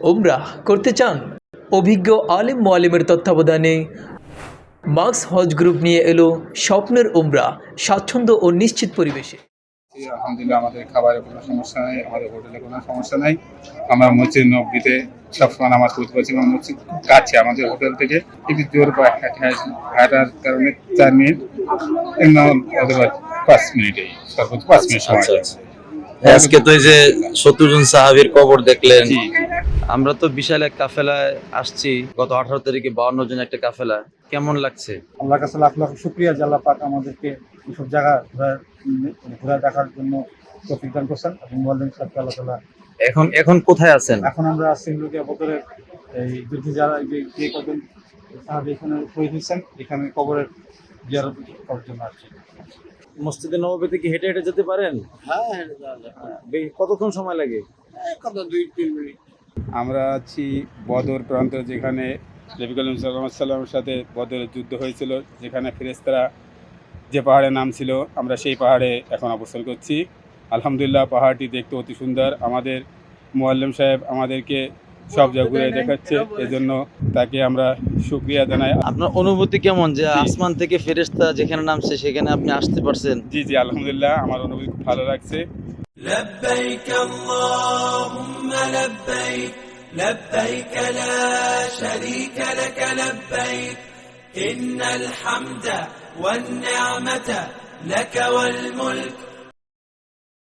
ওমরা করতে চান অভিজ্ঞ আলিম মোয়ালিমের তত্ত্বাবধানে মার্কস হজ গ্রুপ নিয়ে এলো স্বপ্নের ওমরা স্বাচ্ছন্দ্য ও নিশ্চিত পরিবেশে আলহামদুলিল্লাহ আমাদের খাবারের কোনো সমস্যা নাই আমাদের হোটেলে কোনো সমস্যা নাই আমরা মসজিদ নবীতে সবসময় নামাজ পড়তে পারছি এবং মসজিদ কাছে আমাদের হোটেল থেকে একটু জোর বা হাঁটার কারণে চার মিনিট অথবা পাঁচ মিনিটেই সর্বোচ্চ পাঁচ মিনিট সময় আচ্ছা। আচ্ছা। আজকে তো এই যে সত্তর জন সাহাবীর কবর দেখলেন। আমরা তো বিশাল এক কাফেলায় আসছি গত আঠারো তারিখে বাউন্ন জন একটা কাফেলা। কেমন লাগছে? আল্লাহর কাছে লাখ লাখ শুক্রিয়া যে আল্লাহ পাক আমাদেরকে এইসব জায়গা ঘোরা দেখার জন্য তৌফিক দান করছেন এবং মোয়াল্লিম সাহেবকে আল্লাহ তালা এখন এখন কোথায় আছেন? এখন আমরা আসছি লোকিয়া বদরের এই যুদ্ধে যারা যে কজন সাহাবি এখানে শহীদ হয়েছেন এখানে কবরের জিয়ারত করার জন্য আসছি। মসজিদে নববীতে কি হেঁটে হেঁটে যেতে পারেন? হ্যাঁ হেঁটে যাওয়া যায়। কতক্ষণ সময় লাগে? কত দুই তিন মিনিট। আমরা আছি বদর প্রান্ত যেখানে নবী করিম সাল্লামের সাথে বদরের যুদ্ধ হয়েছিল যেখানে ফেরেশতারা যে পাহাড়ের নাম ছিল আমরা সেই পাহাড়ে এখন অবস্থান করছি। আলহামদুলিল্লাহ পাহাড়টি দেখতে অতি সুন্দর। আমাদের মোয়াল্লেম সাহেব আমাদেরকে সব জায়গা ঘুরে দেখাচ্ছে এজন্য তাকে আমরা শুক্রিয়া জানাই আপনার অনুভূতি কেমন যে আসমান থেকে ফেরেশতা যেখানে নামছে সেখানে আপনি আসতে পারছেন জি জি আলহামদুলিল্লাহ আমার অনুভূতি খুব ভালো লাগছে لبيك اللهم لبيك لبيك لا شريك لك لبيك إن الحمد والنعمة لك والملك